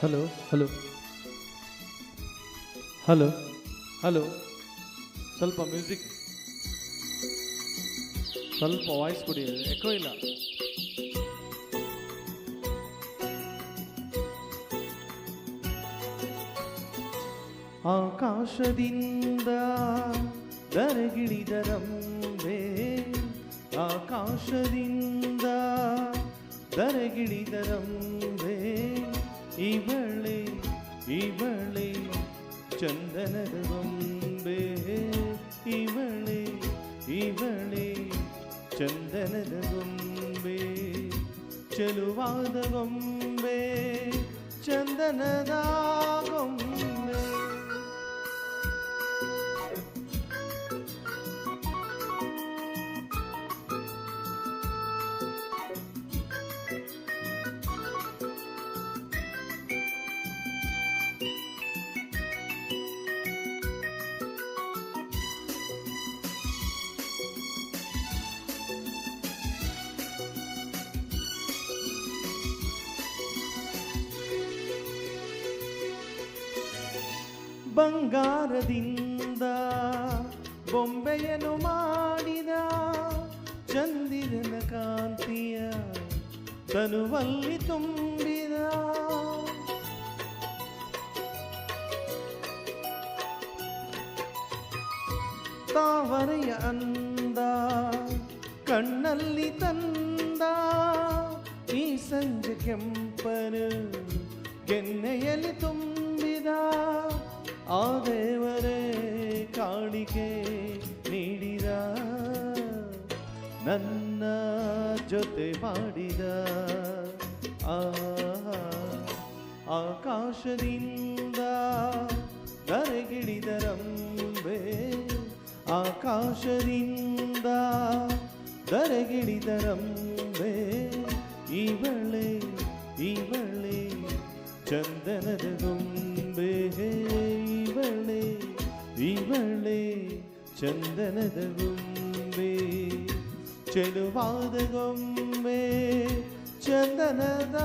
Hello hello hello hello ಸ್ವಲ್ಪ music ಸ್ವಲ್ಪ voice ಕೊಡಿ ಎಕೋ ಇಲ್ಲ. ಆಕಾಶದಿಂದ ದರಗಿಳಿದರಂಬೆ ಆಕಾಶದಿಂದ ದರಗಿಳಿದರಂಬೆ ಇವಳೆ ಇವಳೆ ಚಂದನದ ಗೊಂಬೆ ಇವಳೆ ಇವಳೆ ಚಂದನದ ಗೊಂಬೆ ಬಂಗಾರದಿಂದ ಬೊಂಬೆಯನ್ನು ಮಾಡಿದ ಚಂದಿರನ ಕಾಂತಿಯ ತನುವಲ್ಲಿ ತುಂಬಿದ. ತಾವರೆಯ ಅಂದ, ಕಣ್ಣಲ್ಲಿ ತಂದ, ಈ ಸಂಜೆ ಕೆಂಪನು ಕೆನ್ನೆಯಲ್ಲಿ ತುಂಬಿದ. ಆ ದೇವರೇ ಕಾಣಿಕೆ ನೀಡಿದ, ನನ್ನ ಜೊತೆ ಮಾಡಿದ. ಆ, ಆಕಾಶದಿಂದ ದರೆಗಿಳಿದರಂಬೆ ಆಕಾಶದಿಂದ ದರೆಗಿಳಿದರಂಬೆ ಇವಳೆ ಇವಳೆ ಚಂದನದ ಗೊಂಬೆ. ಇವಳೆ ಚಂದನದ ಗೊಂಬೆ ಚೆಲುವಾದ ಗೊಂಬೆ ಚಂದನದ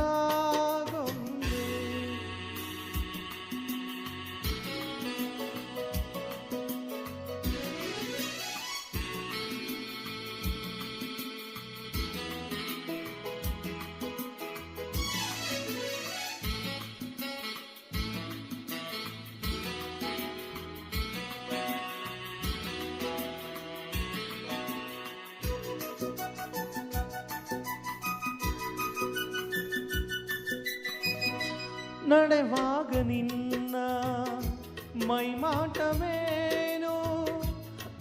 ನಡೆವಾಗ ನಿನ್ನ ಮೈಮಾಟವೇನು?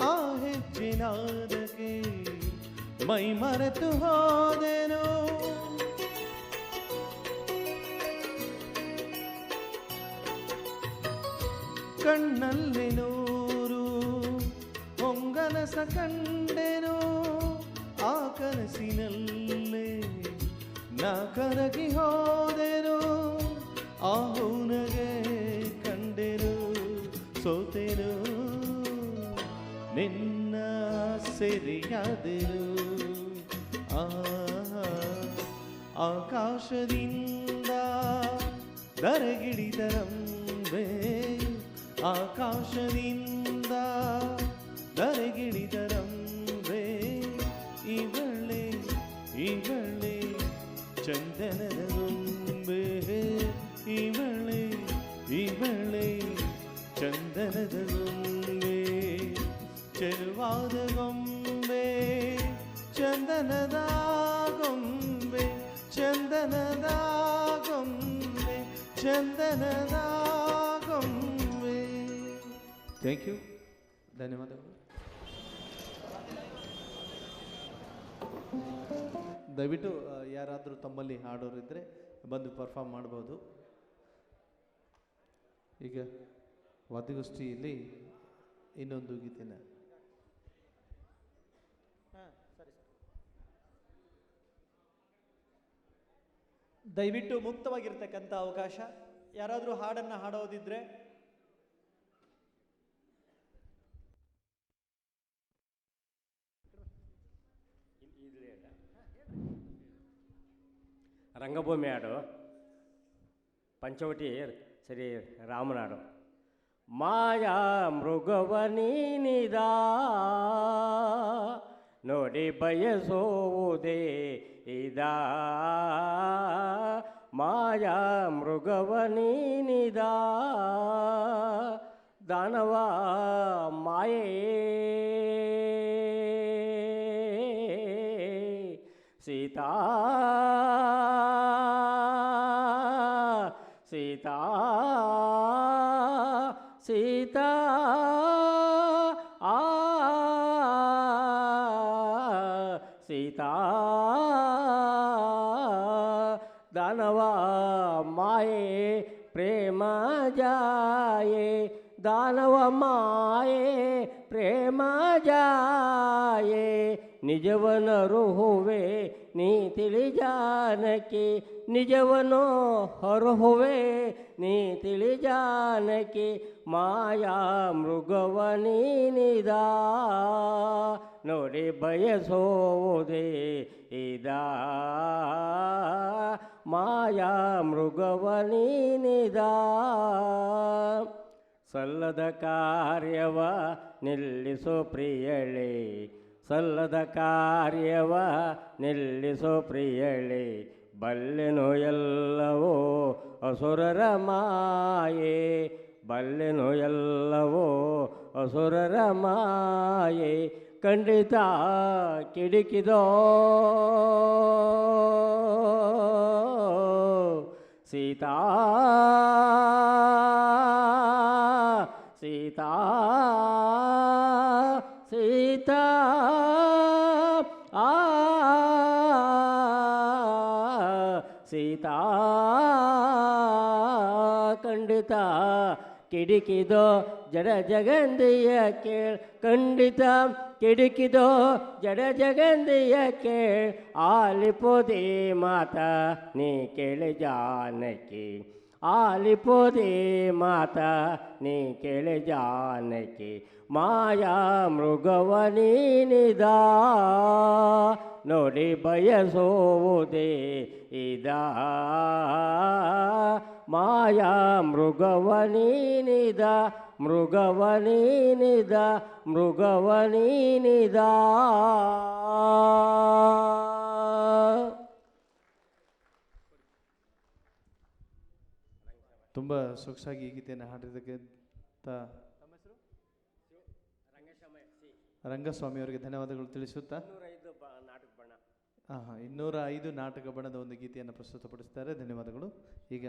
ಆ ಹೆಚ್ಚಿನಾದಕ್ಕೆ ಮೈ ಮರೆತು ಹೋದೆನು? ಕಣ್ಣಲ್ಲಿ ನೂರು ಹೊಂಗನಸ ಕಂಡೆನು? ಆ ಕನಸಿನಲ್ಲೇ ನಾ ಕರಗಿ ಹೋದೆನು ಆ ಹುನಗೆ ಕಂಡೆರು ಸೋತೆನು ನಿನ್ನ ಸೆರೆಯಾದರು ಆಕಾಶದಿಂದ ದರಗಿಳಿದರಂಬೆ ಆಕಾಶದಿಂದ ದರಗಿಳಿದರಂಬೆ ಇವಳೆ ಇವಳೆ ಚಂದನದ ಥ್ಯಾಂಕ್ ಯು ಧನ್ಯವಾದಗಳು. ದಯವಿಟ್ಟು ಯಾರಾದರೂ ತಮ್ಮಲ್ಲಿ ಹಾಡೋರಿದ್ದರೆ ಬಂದು ಪರ್ಫಾರ್ಮ್ ಮಾಡ್ಬೋದು. ಈಗ ವಾದ್ಯಗೋಷ್ಠಿಯಲ್ಲಿ ಇನ್ನೊಂದು ಗೀತೆನ. ದಯವಿಟ್ಟು ಮುಕ್ತವಾಗಿರ್ತಕ್ಕಂಥ ಅವಕಾಶ. ಯಾರಾದರೂ ಹಾಡನ್ನು ಹಾಡೋದಿದ್ರೆ ರಂಗಭೂಮಿ ಹಾಡು ಪಂಚವಟಿ ಶ್ರೀ ರಾಮನಾಡು ಮಾಯಾ ಮೃಗವ ನೀನಿದ ನೋಡಿ ಬಯಸುವುದೇ ಇದ ಮಾಯಾ ಮೃಗವ ನೀನಿದ ದಾನವ ಮಾಯೇ ಸೀತಾ ಸೀತಾ ಸೀತಾ ಆ ಸೀತಾ ದಾನವ ಮಾಯೆ ಪ್ರೇಮ ಜಾಯೆ ದಾನವ ಮಾಯೆ ಪ್ರೇಮ ಜಾಯೆ ನಿಜವನರುಹುವೆ, ನೀ ತಿಳಿ ಜಾನಕಿ ನಿಜವನೋ ಹೊರಹುವೆ, ನೀ ತಿಳಿ ಜಾನಕಿ ಮಾಯಾ ಮೃಗವ ನೀನಿದ ನೋಡಿ ಬಯಸೋದೆ ಇದ. ಮಾಯಾ ಮೃಗವ ನೀನಿದ ಸಲ್ಲದ ಕಾರ್ಯವ ನಿಲ್ಲಿಸೋ ಪ್ರಿಯಳೆ ಸಲ್ಲದ ಕಾರ್ಯವ ನಿಲ್ಲಿಸೋ ಪ್ರಿಯಳಿ, ಬಲ್ಲೆನು ಎಲ್ಲವೋ ಅಸುರರ ಮಾಯೆ, ಬಲ್ಲೆನು ಎಲ್ಲವೋ ಅಸುರರ ಮಾಯೆ, ಖಂಡಿತ ಕಿಡಿಕಿದೋ. ಸೀತಾ ಸೀತಾ ಸೀತಾ ಆ ಸೀತಾ ಖಂಡಿತ ಕಿಡಿಕಿದೋ ಜಡ ಜಗಂದಿಯ ಕೇಳ ಖಂಡಿತ ಕಿಡಿಕಿದೋ ಜಡ ಜಗಂದಿಯ ಕೇಳ ಆಲಿಪೋದೆ ಮಾತ ನೀ ಕೇಳಿ ಜಾನಕಿ ಆಲಿಪೋದೆ ಮಾತ, ನೀ ಕೇಳಿ ಜಾನಕಿ, ಮಾಯಾ ಮೃಗವ ನೀನಿದ. ನೋಡಿ ಬಯಸೋದೆ ಇದ. ಮಾಯಾ ಮೃಗವ ನೀನಿದ ಮೃಗವ ನೀನಿದ ಮೃಗವ ನೀನಿದ. ತುಂಬ ಸೊಗಸಾಗಿ ಈ ಗೀತೆಯನ್ನು ಹಾಡಿದ್ದಕ್ಕೆ ತ- ರಂಗಸ್ವಾಮಿ ಅವರಿಗೆ ಧನ್ಯವಾದಗಳು ತಿಳಿಸುತ್ತಾ? ಹಾಂ ಹಾಂ ಇನ್ನೂರ ಐದು ನಾಟಕ ಬಣ್ಣದ ಒಂದು ಗೀತೆಯನ್ನು ಪ್ರಸ್ತುತಪಡಿಸ್ತಾರೆ. ಧನ್ಯವಾದಗಳು. ಈಗ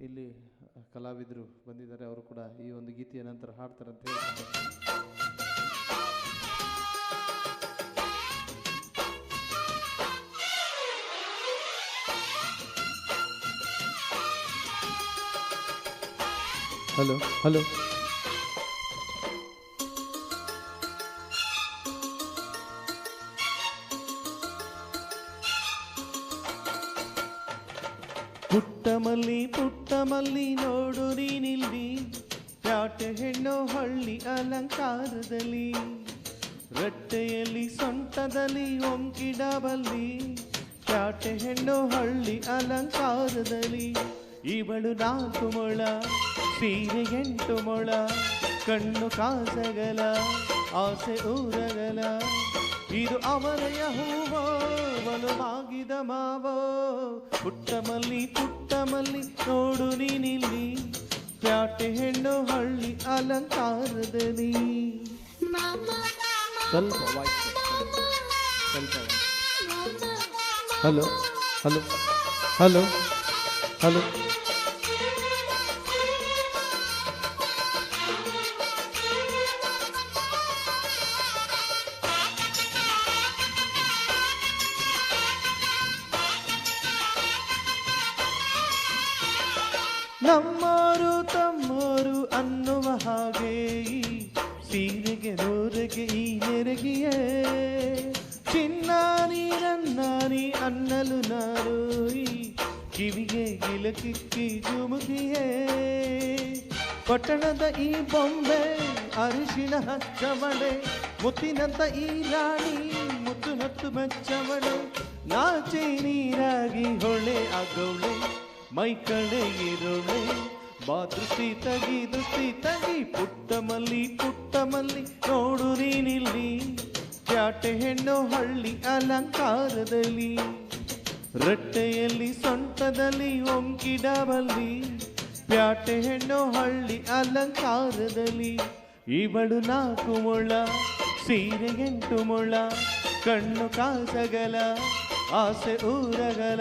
ಇಲ್ಲಿ ಕಲಾವಿದರು ಬಂದಿದ್ದಾರೆ. ಅವರು ಕೂಡ ಈ ಒಂದು ಗೀತೆಯ ನಂತರ ಹಾಡ್ತಾರಂತ ಹೇಳ್ತಾರೆ. Hello hello. ಪುಟ್ಟಮಲ್ಲಿ ಪುಟ್ಟಮಲ್ಲಿ ಪುಟ್ಟ ಮಲ್ಲಿ ನೋಡು ನೀನಿಲ್ಲಿ. ಪ್ಯಾಟೆ ಹೆಣ್ಣು ಹಳ್ಳಿ ಅಲಂಕಾರದಲ್ಲಿ. ರಟ್ಟೆಯಲ್ಲಿ ಸೊಂಟದಲ್ಲಿ ಒಂಕಿಡಬಲ್ಲಿ ಪ್ಯಾಟೆ ಹೆಣ್ಣು ಹಳ್ಳಿ ಅಲಂಕಾರದಲ್ಲಿ. ಇವಳು ನಾಲ್ಕು ಮೊಳ ಸೀರೆ ಎಂಟು ಮೊಳ ಕಣ್ಣು ಕಾಸಗಲ ಆಸೆ ಊರಗಲ. ಇದು ಅಮರಯ ಹೂವೋ ಮಾಗಿದ ಮಾವೋ. ಪುಟ್ಟಮಲ್ಲಿ ಪುಟ್ಟಮಲ್ಲಿ ಪುಟ್ಟ ಮಲ್ಲಿ ನೋಡು ನೀನಿಲ್ಲಿ ಪ್ಯಾಟೆ ಹೆಣ್ಣು ಹಳ್ಳಿ ಅಲಂಕಾರದಲ್ಲಿ. ಸ್ವಲ್ಪ ವಾಯ್ಸ್ ಸ್ವಲ್ಪ ಹಲೋ ಹಲೋ ಹಲೋ ಹಲೋ. ನಮ್ಮೋರು ತಮ್ಮೋರು ಅನ್ನುವ ಹಾಗೆ ಈ ಸೀರೆಗೆ ನೋರೆಗೆ ಈ ನೆರಗಿಯೇ. ಚಿನ್ನಾನಿ ನನ್ನಾನಿ ಅನ್ನಲು ನಾರು ಕಿವಿಗೆ ಗಿಲಕಿಕ್ಕಿ ಜುಮುಕಿಯೇ. ಪಟ್ಟಣದ ಈ ಬೊಂಬೆ, ಅರಿಶಿನ ಹಚ್ಚವಳೆ. ಮುತ್ತಿನಂತ ಈ ರಾಣಿ, ಮುತ್ತು ಹತ್ತು ಮೆಚ್ಚವಳೆ. ನಾಚಿ ನೀರಾಗಿ ಹೊಳೆ ಆಗವಳೆ ಮೈ ಕಡೆ ಇರುಳೆ ಬಾ ದೃಷ್ಟಿ ತಗಿ ದೃಷ್ಟಿ ತಗಿ, ಪುಟ್ಟ ಮಲ್ಲಿ ಪುಟ್ಟ ಮಲ್ಲಿ, ನೋಡು ನೀನಿಲ್ಲಿ. ಚಾಟೆ ಹೆಣ್ಣು ಹಳ್ಳಿ ಅಲಂಕಾರದಲ್ಲಿ, ರಟ್ಟೆಯಲ್ಲಿ ಸೊಂಟದಲ್ಲಿ ಒಂಕಿಡಬಲ್ಲಿ ಪ್ಯಾಟೆ ಹೆಣ್ಣು ಹಳ್ಳಿ ಅಲಂಕಾರದಲ್ಲಿ, ಇವಳು ನಾಲ್ಕು ಮೊಳ, ಸೀರೆ ಎಂಟು ಮೊಳ, ಕಣ್ಣು ಕಾಸಗಲ, ಆಸೆ ಊರಗಲ.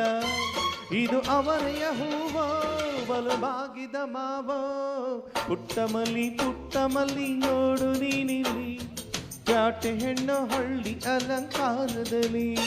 ಇದು ಅವರೆಯ ಹೂವ ಬಲಬಾಗಿದ ಬಾಗಿದ ಪುಟ್ಟಮಲ್ಲಿ ಪುಟ್ಟಮಲ್ಲಿ ನೋಡು ನೀನಿಲ್ಲಿ. ಪ್ಯಾಟೆ ಹೆಣ್ಣು ಹಳ್ಳಿ ಅಲಂಕಾರದಲ್ಲಿ.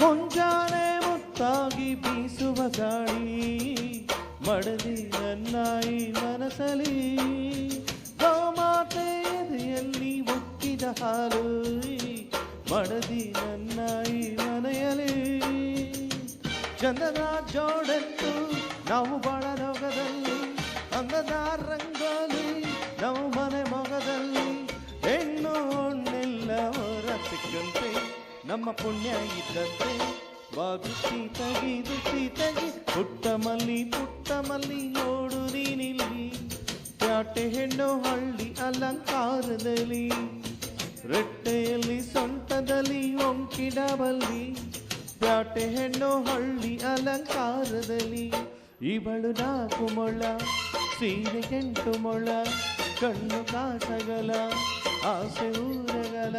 ಮುಂಜಾನೆ ಮುತ್ತಾಗಿ ಬೀಸುವ ಗಾಳಿ, ಮಡದಿ ನನ್ನಾಯಿ ಮನಸಲಿ. ಗೋಮಾತೆ ಎದೆಯಲ್ಲಿ ಮುಕ್ಕಿದ ಹಾಲು, ಮಡದಿ ನನ್ನಾಯಿ ಮನೆಯಲಿ. ಚಂದದ ನಾವು ಬಾಳ ನಮ್ಮ ಪುಣ್ಯ ಇದ್ದಂತೆ. ಬಾ ದೃಷ್ಟಿ ತಗಿ ದೃಷ್ಟಿ ತಗಿ ಪುಟ್ಟ ಮಲ್ಲಿ ಪುಟ್ಟ ಮಲ್ಲಿ ನೋಡು ನೀನಿಲ್ಲಿ ಪ್ಯಾಟೆ, ಹೆಣ್ಣು, ಹಳ್ಳಿ, ಅಲಂಕಾರದಲ್ಲಿ. ರೆಟ್ಟೆಯಲ್ಲಿ, ಸೊಂಟದಲ್ಲಿ ಒಂಕಿಡಬಲ್ಲಿ ಪ್ಯಾಟೆ, ಹೆಣ್ಣು, ಹಳ್ಳಿ, ಅಲಂಕಾರದಲ್ಲಿ. ಇವಳು ನಾಲ್ಕು ಮೊಳ, ಸೀರೆ ಕೆಂಟು ಮೊಳ, ಕಣ್ಣು ಕಾಸಗಲ, ಆಸೆ ಊರಗಲ.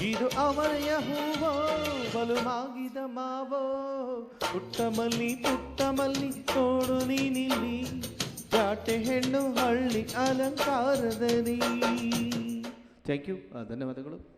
ಇದು ಅವರೆಯ ಹೂವೋ? ಬಲು ಮಾಗಿದ ಮಾವೋ? ಪುಟ್ಟ ಮಲ್ಲಿ ಪುಟ್ಟ ನೀ ನೀಲಿ ನೀನಿಲ್ಲಿ. ಪ್ಯಾಟೆ ಹೆಣ್ಣು, ಹಳ್ಳಿ, ಅಲಂಕಾರದಲ್ಲಿ. ಥ್ಯಾಂಕ್ ಯು ಧನ್ಯವಾದಗಳು.